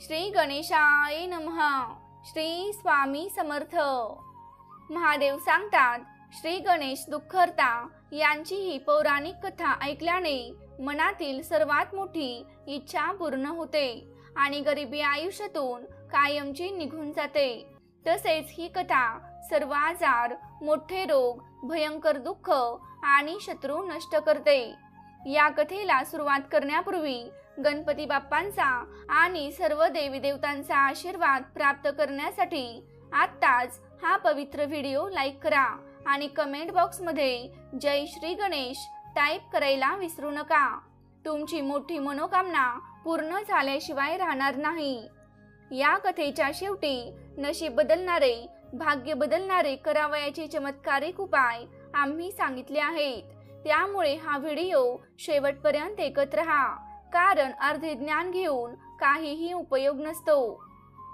श्री गणेशाय नमः. श्री स्वामी समर्थ. महादेव सांगतात श्री गणेश दुःखर्ता यांची ही पौराणिक कथा ऐकल्याने मनातील सर्वात मोठी इच्छा पूर्ण होते आणि गरिबी आयुष्यातून कायमची निघून जाते. तसेच ही कथा सर्व आजार मोठे रोग भयंकर दुःख आणि शत्रू नष्ट करते. या कथेला सुरुवात करण्यापूर्वी गणपती बाप्पांचा आणि सर्व देवी देवतांचा आशीर्वाद प्राप्त करण्यासाठी आत्ताच हा पवित्र व्हिडिओ लाईक करा आणि कमेंट बॉक्समध्ये जय श्री गणेश टाईप करायला विसरू नका. तुमची मोठी मनोकामना पूर्ण झाल्याशिवाय राहणार नाही. या कथेच्या शेवटी नशीब बदलणारे भाग्य बदलणारे करावयाचे चमत्कारिक उपाय आम्ही सांगितले आहेत. त्यामुळे हा व्हिडिओ शेवटपर्यंत एकत्र राहा. कारण अर्धे ज्ञान घेऊन काहीही उपयोग नसतो.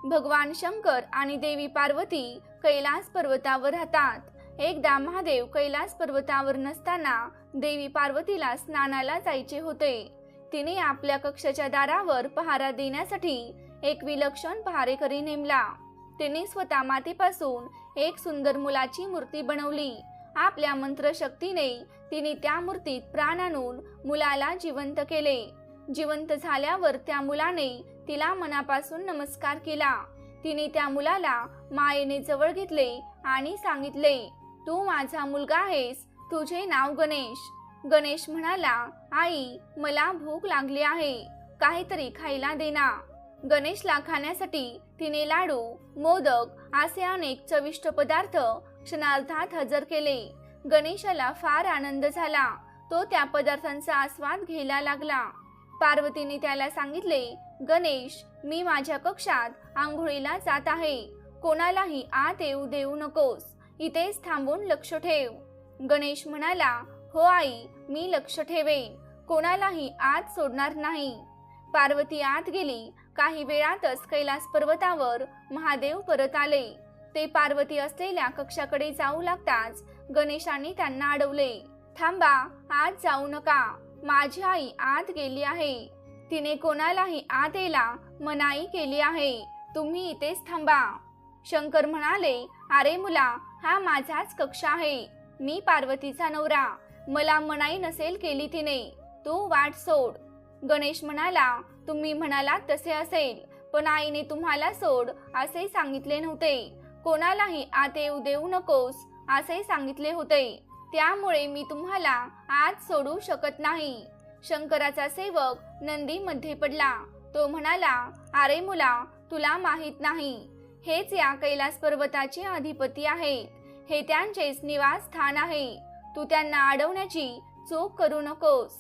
भगवान शंकर आणि देवी पार्वती कैलास पर्वतावर राहतात. एकदा महादेव कैलास पर्वतावर नसताना देवी पार्वतीला स्नानाला जायचे होते. तिने आपल्या कक्षाच्या दारावर पहारा देण्यासाठी एक विलक्षण पहारेकरी नेमला. तिने स्वतः मातीपासून एक सुंदर मुलाची मूर्ती बनवली. आपल्या मंत्रशक्तीने तिने त्या मूर्तीत प्राण आणून मुलाला जिवंत केले. जिवंत झाल्यावर त्या मुलाने तिला मनापासून नमस्कार केला. तिने त्या मुलाला मायेने जवळ घेतले आणि सांगितले तू माझा मुलगा आहेस तुझे नाव गणेश. गणेश म्हणाला आई मला भूक लागली आहे काहीतरी खायला देना गणेशला खाण्यासाठी तिने लाडू मोदक असे अनेक चविष्ट पदार्थ क्षणार्धात हजर केले. गणेशाला फार आनंद झाला. तो त्या पदार्थांचा आस्वाद घ्यायला लागला. पार्वतीने त्याला सांगितले गणेश मी माझ्या कक्षात आंघोळीला जात आहे. कोणालाही आत येऊ देऊ नकोस. इथेच थांबून लक्ष ठेव. गणेश म्हणाला हो आई मी लक्ष ठेवेन. कोणालाही आत सोडणार नाही. पार्वती आत गेली. काही वेळातच कैलास पर्वतावर महादेव परत आले. ते पार्वती असलेल्या कक्षाकडे जाऊ लागताच गणेशाने त्यांना अडवले थांबा आत जाऊ नका. माझी आई आत गेली आहे. तिने कोणालाही आत यायला मनाई केली आहे. तुम्ही इथेच थांबा. शंकर म्हणाले अरे मुला हा माझाच कक्ष आहे. मी पार्वतीचा नवरा. मला मनाई नसेल केली तिने. तू वाट सोड. गणेश म्हणाला तुम्ही म्हणालात तसे असेल पण आईने तुम्हाला सोड असे सांगितले नव्हते. कोणालाही आत येऊ देऊ नकोस असे सांगितले होते. त्यामुळे मी तुम्हाला आज सोडू शकत नाही. शंकराचा सेवक नंदी मध्ये पडला. तो म्हणाला अरे मुला तुला माहीत नाही. हेच या कैलास पर्वताचे अधिपती आहेत. हे त्यांचेच निवासस्थान आहे. तू त्यांना अडवण्याची चूक करू नकोस.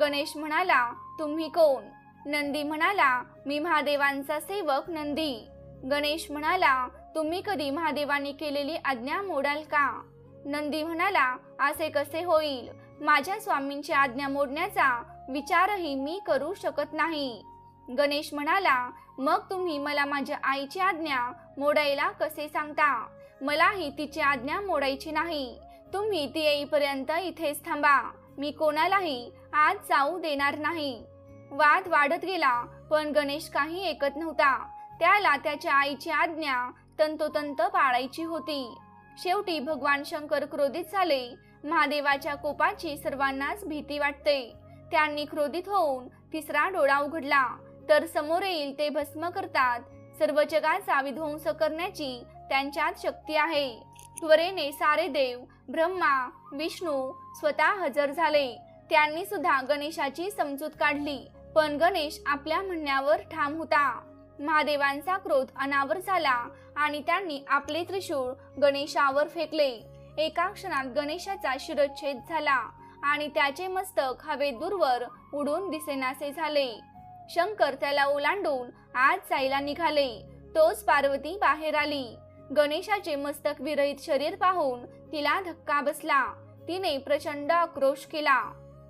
गणेश म्हणाला तुम्ही कोण? नंदी म्हणाला मी महादेवांचा सेवक नंदी. गणेश म्हणाला तुम्ही कधी महादेवांनी केलेली आज्ञा मोडाल का? नंदी म्हणाला असे कसे होईल? माझ्या स्वामींची आज्ञा मोडण्याचा विचारही मी करू शकत नाही. गणेश म्हणाला मग तुम्ही मला माझ्या आईची आज्ञा मोडायला कसे सांगता? मलाही तिची आज्ञा मोडायची नाही. तुम्ही ती येईपर्यंत इथेच थांबा. मी कोणालाही आज जाऊ देणार नाही. वाद वाढत गेला पण गणेश काही ऐकत नव्हता. त्याला त्याच्या आईची आज्ञा तंतोतंत पाळायची होती. शेवटी भगवान शंकर क्रोधित झाले. महादेवाच्या कोपाची सर्वांनाच भीती वाटते. त्यांनी क्रोधित होऊन तिसरा डोळा उघडला. तर समोर येईल ते भस्म करतात. सर्व जगाचा विध्वंस करण्याची त्यांच्यात शक्ती आहे. त्वरेने सारे देव ब्रह्मा विष्णू स्वतः हजर झाले. त्यांनी सुद्धा गणेशाची समजूत काढली. पण गणेश आपल्या म्हणण्यावर ठाम होता. महादेवांचा क्रोध अनावर झाला आणि त्यांनी आपले त्रिशूळ गणेशावर फेकले. एका क्षणात गणेशाचा शिरच्छेद झाला आणि त्याचे मस्तक हवेत दूरवर उडून दिसेनासे झाले. शंकर त्याला ओलांडून आत जायला निघाले. तोच पार्वती बाहेर आली. गणेशाचे मस्तक विरहित शरीर पाहून तिला धक्का बसला. तिने प्रचंड आक्रोश केला.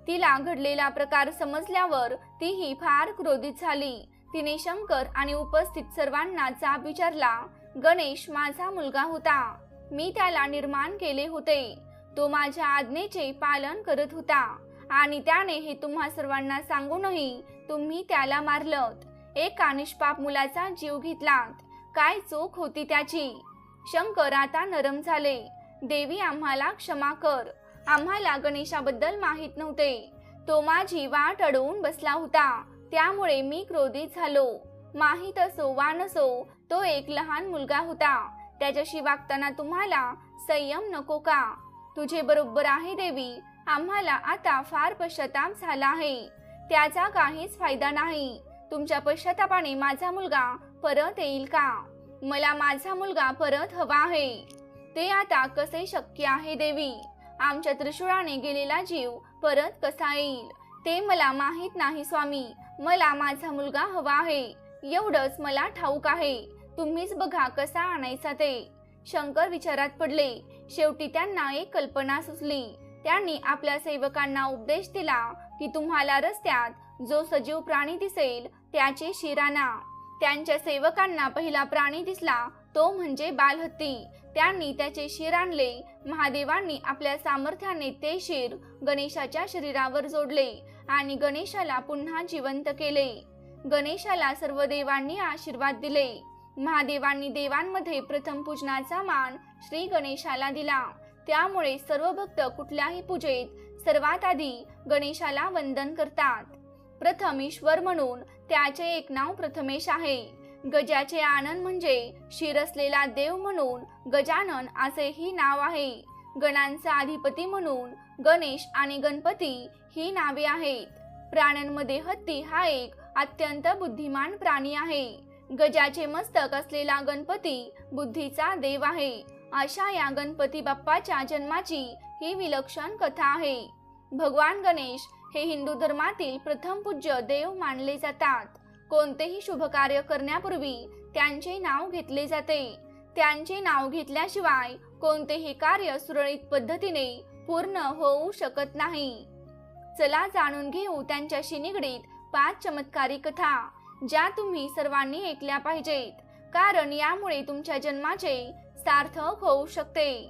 तिला घडलेला प्रकार समजल्यावर तीही फार क्रोधित झाली. तिने शंकर आणि उपस्थित सर्वांना जाब विचारला गणेश माझा मुलगा होता. मी त्याला निर्माण केले होते. तो माझ्या आज्ञेचे पालन करत होता. आणि त्याने हे तुम्हा सर्वांना सांगूनही तुम्ही त्याला मारलत. एका निष्पाप मुलाचा जीव घेतलात. काय चूक होती त्याची? शंकर आता नरम झाले. देवी आम्हाला क्षमा कर. आम्हाला गणेशाबद्दल माहीत नव्हते. तो माझी वाट अडवून बसला होता. त्यामुळे मी क्रोधित झालो. माहीत असो वा नसो तो एक लहान मुलगा होता. त्याच्याशी वागताना तुम्हाला संयम नको का? तुझे बरोबर आहे देवी. आम्हाला आता फार पश्चाताप झाला आहे. त्याचा काहीच फायदा नाही. तुमच्या पश्चातापाने माझा मुलगा परत येईल का? मला माझा मुलगा परत हवा आहे. ते आता कसे शक्य आहे देवी? आमच्या त्रिशूळाने गेलेला जीव परत कसा येईल? ते मला माहीत नाही स्वामी. मला माझा मुलगा हवा आहे. एवढंच मला ठाऊक आहे. तुम्हीच बघा कसा आणायचा ते. शंकर विचारात पडले. शेवटी त्यांना एक कल्पना सुचली. त्यांनी आपल्या सेवकांना उपदेश दिला की तुम्हाला रस्त्यात जो सजीव प्राणी दिसेल त्याचे शिराना त्यांच्या सेवकांना पहिला प्राणी दिसला तो म्हणजे बालहत्ती. त्यांनी त्याचे शिर आणले. महादेवांनी आपल्या सामर्थ्याने ते शिर गणेशाच्या शरीरावर जोडले. आणि गणेशाला पुन्हा जिवंत केले. गणेशाला सर्व देवांनी आशीर्वाद दिले. महादेवांनी देवांमध्ये प्रथम पूजनाचा मान श्री गणेशाला दिला. त्यामुळे सर्व भक्त कुठल्याही पूजेत सर्वात आधी गणेशाला वंदन करतात. प्रथम ईश्वर म्हणून त्याचे एक नाव प्रथमेश आहे. गजाचे आनंद म्हणजे शिर असलेला देव म्हणून गजानन असेही नाव आहे. गणांचा अधिपती म्हणून गणेश आणि गणपती ही नावे आहेत. प्राण्यांमध्ये हत्ती हा एक अत्यंत बुद्धिमान प्राणी आहे. गजाचे मस्तक असलेला गणपती बुद्धीचा देव आहे. अशा या गणपती बाप्पाच्या जन्माची ही विलक्षण कथा आहे. भगवान गणेश हे हिंदू धर्मातील प्रथम पूज्य देव मानले जातात. कोणतेही शुभ कार्य करण्यापूर्वी त्यांचे नाव घेतले जाते. त्यांचे नाव घेतल्याशिवाय कोणतेही कार्य सुरळीत पद्धतीने पूर्ण होऊ शकत नाही. चला जाणून घेऊ त्यांच्याशी निगडीत पाच चमत्कारी कथा ज्या तुम्ही सर्वांनी ऐकल्या पाहिजेत. कारण यामुळे तुमच्या जन्माचे सार्थक होऊ शकते.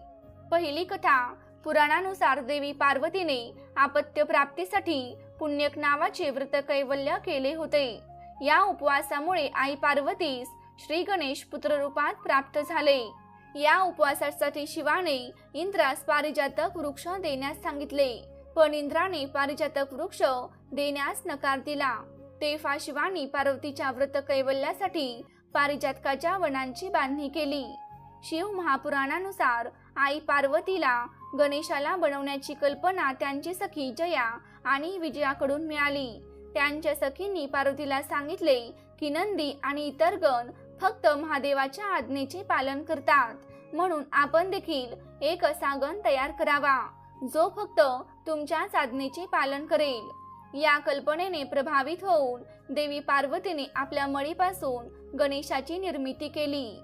पहिली कथा पुराणानुसार देवी पार्वतीने आपत्य प्राप्तीसाठी पुण्यक नावाचे व्रत कैवल्य केले होते. या उपवासामुळे आई पार्वतीस श्री गणेश पुत्ररूपात प्राप्त झाले. या उपवासासाठी शिवाने इंद्रास पारिजातक वृक्ष देण्यास सांगितले. पण इंद्राने पारिजातक वृक्ष देण्यास नकार दिला. तेव्हा शिवानी पार्वतीच्या व्रत कैवल्यासाठी पारिजातकाच्या वनांची बांधणी केली. शिव महापुराणानुसार आई पार्वतीला गणेशाला बनवण्याची कल्पना त्यांची सखी जया आणि विजयाकडून मिळाली. त्यांच्या सखींनी पार्वतीला सांगितले की नंदी आणि इतर गण फक्त महादेवाच्या आज्ञेचे पालन करतात. म्हणून आपण देखील एक असा गण तयार करावा जो फक्त तुमच्याच आज्ञेचे पालन करेल. या कल्पनेने प्रभावित होऊन देवी पार्वतीने आपल्या मळीपासून गणेशाची निर्मिती केली.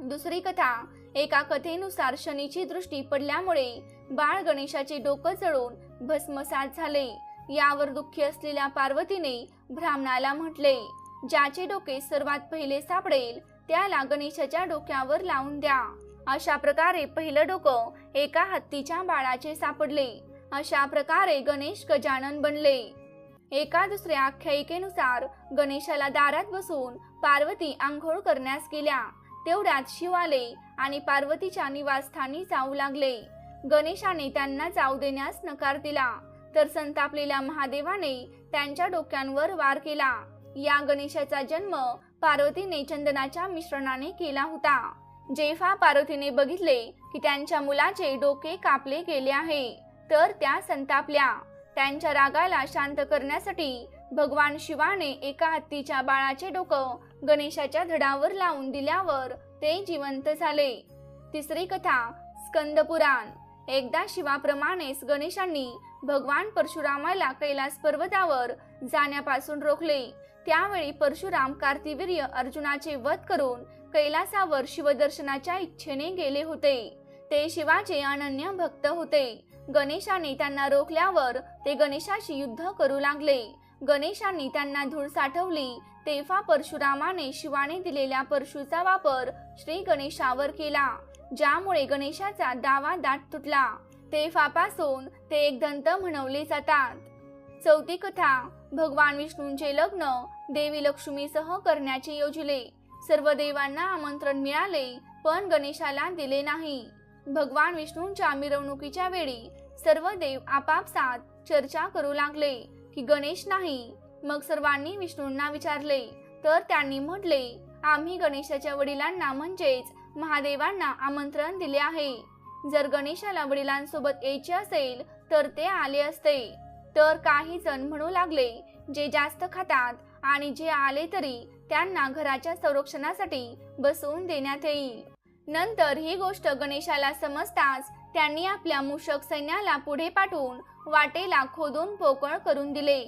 दुसरी कथा एका कथेनुसार शनीची दृष्टी पडल्यामुळे बाळ गणेशाचे डोकं चढून भस्मसात झाले. यावर दुःखी असलेल्या पार्वतीने ब्राह्मणाला म्हटले ज्याचे डोके सर्वात पहिले सापडेल त्याला गणेशाच्या डोक्यावर लावून द्या. अशा प्रकारे पहिलं डोकं एका हत्तीच्या बाळाचे सापडले. अशा प्रकारे गणेश गजानन बनले. एका दुसऱ्या आख्यायिकेनुसार गणेशाला दारात बसून पार्वती आंघोळ करण्यास गेल्या. तेवढ्यात शिव आले आणि पार्वतीच्या निवासस्थानी जाऊ लागले. गणेशाने त्यांना जाऊ देण्यास नकार दिला तर संतापलेल्या महादेवाने त्यांच्या डोक्यांवर वार केला. या गणेशाचा जन्म पार्वतीने चंदनाच्या मिश्रणाने केला होता. जेव्हा पार्वतीने बघितले की त्यांच्या मुलाचे डोके कापले गेले आहे तर त्या संतापल्या. त्यांच्या रागाला शांत करण्यासाठी भगवान शिवाने एका हत्तीच्या बाळाचे डोकं गणेशाच्या धडावर लावून दिल्यावर ते जिवंत झाले. तिसरी कथा स्कंद पुराण. एकदा शिवाप्रमाणेच गणेशांनी भगवान परशुरामाला कैलास पर्वतावर जाण्यापासून रोखले. त्यावेळी परशुराम कार्तिवीर्य अर्जुनाचे वध करून कैलासावर शिवदर्शनाच्या इच्छेने गेले होते. ते शिवाचे अनन्य भक्त होते. गणेशाने त्यांना रोखल्यावर ते गणेशाशी युद्ध करू लागले. गणेशांनी त्यांना धूळ साठवली तेव्हा परशुरामाने शिवाने दिलेल्या परशुचा वापर श्री गणेशावर केला ज्यामुळे गणेशाचा दावा दाट तुटला. तेव्हापासून ते एक दंत म्हणवले जातात. चौथी कथा भगवान विष्णूंचे लग्न देवी लक्ष्मीसह करण्याचे योजले. सर्व देवांना आमंत्रण मिळाले पण गणेशाला दिले नाही. भगवान विष्णूंच्या मिरवणुकीच्या वेळी सर्व देव आपापसात चर्चा करू लागले की गणेश नाही. मग सर्वांनी विष्णूंना विचारले तर त्यांनी म्हटले आम्ही गणेशाच्या वडिलांना म्हणजेच महादेवांना आमंत्रण दिले आहे. जर गणेशाला वडिलांसोबत यायचे असेल तर ते आले असते. तर काही जण म्हणू लागले जे जास्त खातात आणि जे आले तरी त्यांना घराच्या संरक्षणासाठी बसवून देण्यात येईल. नंतर ही गोष्ट गणेशाला समजताच त्यांनी आपल्या मूषक सैन्याला पुढे पाठवून वाटेला खोदून पोकळ करून दिले.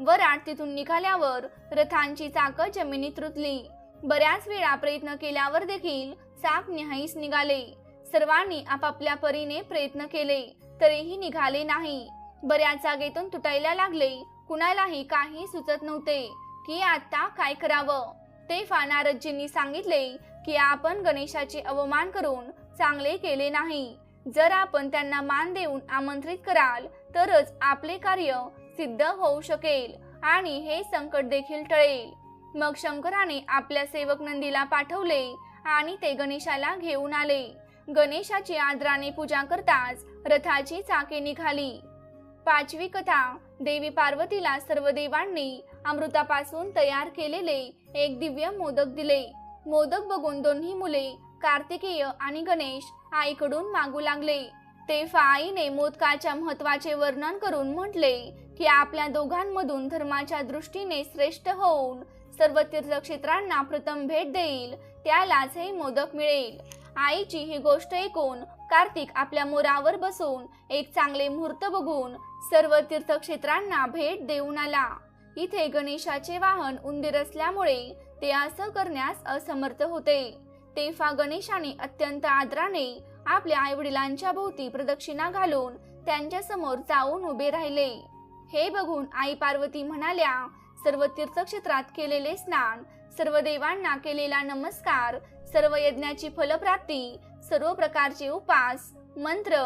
वराट तिथून निघाल्यावर रथांची चाकं जमिनीत रुतली. बऱ्याच वेळा प्रयत्न केल्यावर देखील चाक निहाईस निघाले. सर्वांनी आपापल्या परीने प्रयत्न केले तरीही निघाले नाही. बऱ्याच जागेतून तुटायला लागले. कुणालाही काही सुचत नव्हते की आता काय करावं. ते नारदजींनी सांगितले की आपण गणेशाचे अवमान करून चांगले केले नाही. जर आपण त्यांना मान देऊन आमंत्रित कराल तरच आपले कार्य सिद्ध होऊ शकेल आणि हे संकट देखील टळेल. मग शंकराने आपल्या सेवक नंदीला पाठवले आणि ते गणेशाला घेऊन आले. गणेशाची आदराने पूजा करताच रथाची चाके निघाली. पाचवी कथा देवी पार्वतीला सर्व देवांनी अमृतापासून तयार केलेले एक दिव्य मोदक दिले. मोदक बघून दोन्ही मुले कार्तिकेय आणि गणेश आईकडून मागू लागले. तेव्हा आईने मोदकाच्या महत्त्वाचे वर्णन करून म्हटले की आपल्या दोघांमधून धर्माच्या दृष्टीने श्रेष्ठ होऊन सर्व तीर्थक्षेत्रांना प्रथम भेट देईल त्यालाच हे मोदक मिळेल. आईची ही गोष्ट ऐकून कार्तिक आपल्या मोरावर बसून एक चांगले मुहूर्त बघून सर्व तीर्थक्षेत्रांना भेट देऊन आला. इथे गणेशाचे वाहन उंदीर असल्यामुळे ते असं करण्यास असमर्थ होते. तेव्हा गणेशाने अत्यंत आदराने आपल्या आईवडिलांच्या भोवती प्रदक्षिणा घालून त्यांच्यासमोर जाऊन उभे राहिले. हे बघून आई पार्वती म्हणाल्या सर्व तीर्थक्षेत्रात केलेले स्नान सर्व देवांना केलेला नमस्कार सर्व यज्ञाची फलप्राप्ती सर्व प्रकारचे उपास मंत्र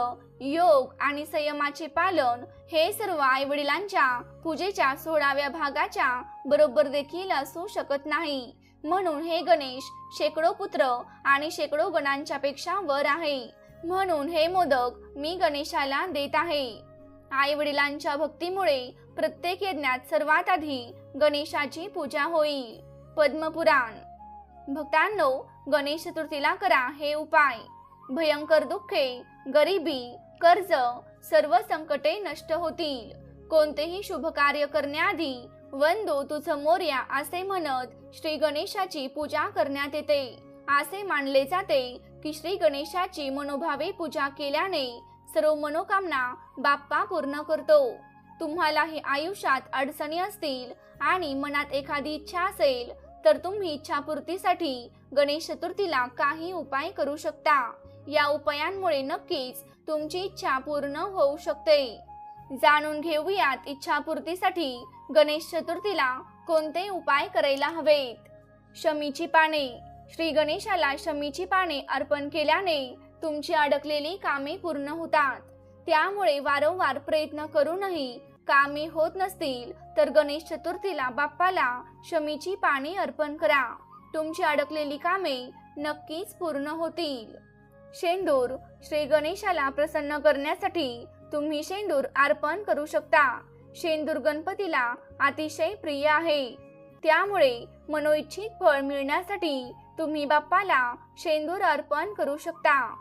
योग आणि संयमाचे पालन हे सर्व आई वडिलांच्या पूजेच्या सोळाव्या भागाच्या बरोबर देखील असू शकत नाही. म्हणून हे गणेश शेकडो पुत्र आणि शेकडो गणांच्या पेक्षा वर आहे. म्हणून हे मोदक मी गणेशाला देत आहे. आई वडिलांच्या भक्तीमुळे प्रत्येक यज्ञात सर्वात आधी गणेशाची पूजा होईल पद्मपुराण. भक्तांनो गणेश चतुर्थीला करा हे उपाय. भयंकर दुःखे गरिबी कर्ज सर्व संकटे नष्ट होतील. कोणतेही शुभ कार्य करण्याआधी वंदो तुझ मोर्या असे म्हणत श्री गणेशाची पूजा करण्यात येते. असे मानले जाते की श्री गणेशाची मनोभावे पूजा केल्याने सर्व मनोकामना बाप्पा पूर्ण करतो. तुम्हालाही आयुष्यात अडचणी असतील आणि मनात एखादी इच्छा असेल तर तुम्ही इच्छापूर्तीसाठी गणेश चतुर्थीला काही उपाय करू शकता. या उपायांमुळे नक्कीच तुमची इच्छा पूर्ण होऊ शकते. जाणून घेऊयात इच्छापूर्तीसाठी गणेश चतुर्थीला कोणते उपाय करायला हवेत? शमीची पाने. श्री गणेशाला शमीची पाने अर्पण केल्याने तुमची अडकलेली कामे पूर्ण होतात. त्यामुळे वारंवार प्रयत्न करूनही कामे होत नसतील तर गणेश चतुर्थीला बाप्पाला शमीची पाने अर्पण करा. तुमची अडकलेली कामे नक्कीच पूर्ण होतील. शेंदूर श्री गणेशाला प्रसन्न करण्यासाठी तुम्ही शेंदूर अर्पण करू शकता. शेंदूर गणपतीला अतिशय प्रिय आहे. त्यामुळे मनोइच्छित फळ मिळण्यासाठी तुम्ही बाप्पाला शेंदूर अर्पण करू शकता.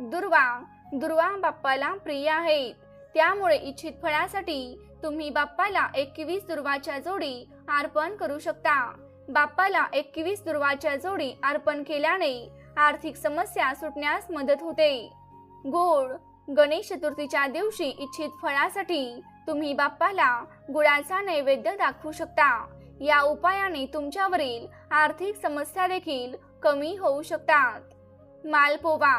दुर्वा दुर्वा बाप्पाला प्रिय आहेत. त्यामुळे इच्छित फळासाठी तुम्ही बाप्पाला एकवीस दुर्वाच्या जोडी अर्पण करू शकता. बाप्पाला एकवीस दुर्वाच्या जोडी अर्पण केल्याने आर्थिक समस्या सुटण्यास मदत होते. गोड गणेश चतुर्थीच्या दिवशी इच्छित फळासाठी तुम्ही बाप्पाला गुळाचा नैवेद्य दाखवू शकता. या उपायाने तुमच्यावरील आर्थिक समस्या देखील कमी होऊ शकतात. मालपोवा.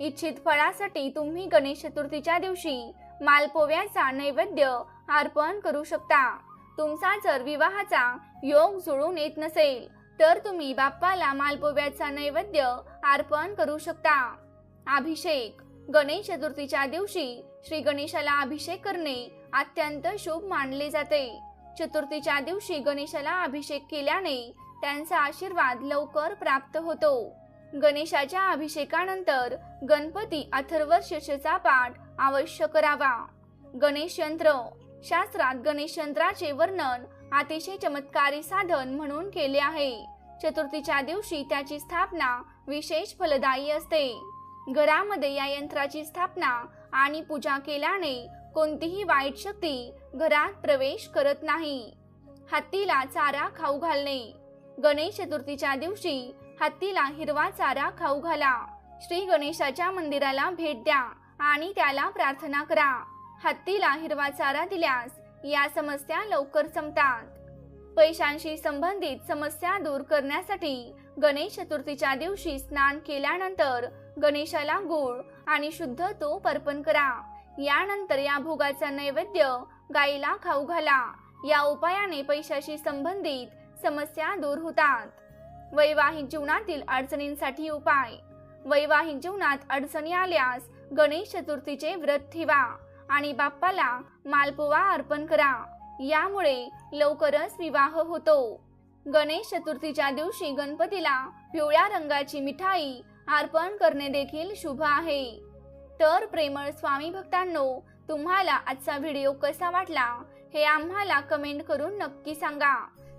इच्छित फळासाठी तुम्ही गणेश चतुर्थीच्या दिवशी मालपोव्याचा नैवेद्य अर्पण करू शकता. तुमचा जर विवाहाचा योग जुळून येत नसेल तर तुम्ही बाप्पाला मालपोव्याचा नैवेद्य अर्पण करू शकता. अभिषेक. गणेश चतुर्थीच्या दिवशी श्री गणेशाला अभिषेक करणे अत्यंत शुभ मानले जाते. चतुर्थीच्या दिवशी गणेशाला अभिषेक केल्याने त्यांचा आशीर्वाद लवकर प्राप्त होतो. गणेशाच्या अभिषेकानंतर गणपती अथर्व शीर्षेचा पाठ अवश्य करावा. गणेश यंत्र. शास्त्रात गणेश यंत्राचे वर्णन अतिशय चमत्कारी साधन म्हणून केले आहे. चतुर्थीच्या दिवशी त्याची स्थापना विशेष फलदायी असते. घरामध्ये या यंत्राची स्थापना आणि पूजा केल्याने कोणतीही वाईट शक्ती घरात प्रवेश करत नाही. हत्तीला चारा खाऊ घालणे. गणेश चतुर्थीच्या दिवशी हत्तीला हिरवा चारा खाऊ घाला. श्री गणेशाच्या मंदिराला भेट द्या आणि त्याला प्रार्थना करा. हत्तीला हिरवा चारा दिल्यास या समस्या लवकर संपतात. पैशांशी संबंधित समस्या दूर करण्यासाठी गणेश चतुर्थीच्या दिवशी स्नान केल्यानंतर गणेशाला गुळ आणि शुद्ध तूप अर्पण करा. यानंतर या भोगाचा नैवेद्य गाईला खाऊ घाला. या उपायाने पैशाशी संबंधित समस्या दूर होतात. वैवाहिक जीवनातील अडचणींसाठी उपाय. वैवाहिक जीवनात अडचणी आल्यास गणेश चतुर्थीचे व्रत ठेवा. आणि बाप्पाला मालपुवा अर्पण करा. यामुळे लवकरच विवाह होतो. गणेश चतुर्थीच्या दिवशी गणपतीला पिवळ्या रंगाची मिठाई अर्पण करणे देखील शुभ आहे. तर प्रेमळ स्वामी भक्तांनो तुम्हाला आजचा व्हिडिओ कसा वाटला हे आम्हाला कमेंट करून नक्की सांगा.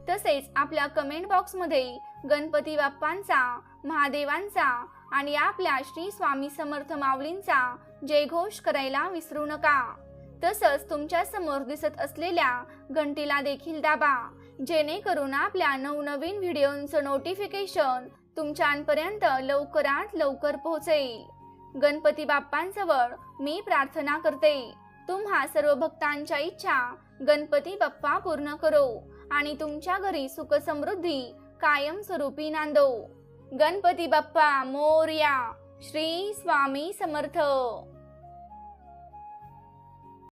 तसेच आपल्या कमेंट बॉक्समध्ये गणपती बाप्पांचा महादेवांचा आणि आपल्या श्री स्वामी समर्थ माऊलींचा जयघोष करायला विसरू नका. तसंच तुमच्यासमोर दिसत असलेल्या घंटीला देखील दाबा. जेणेकरून आपल्या नवनवीन व्हिडिओंचं नोटिफिकेशन तुमच्यापर्यंत लवकरात लवकर पोहोचेल. गणपती बाप्पांजवळ मी प्रार्थना करते. तुम्हा सर्व भक्तांच्या इच्छा गणपती बाप्पा पूर्ण करो आणि तुमच्या घरी सुखसमृद्धी कायमस्वरूपी कायम स्वरूपी नांदो. गणपती बाप्पा मोर्या श्री स्वामी समर्थ.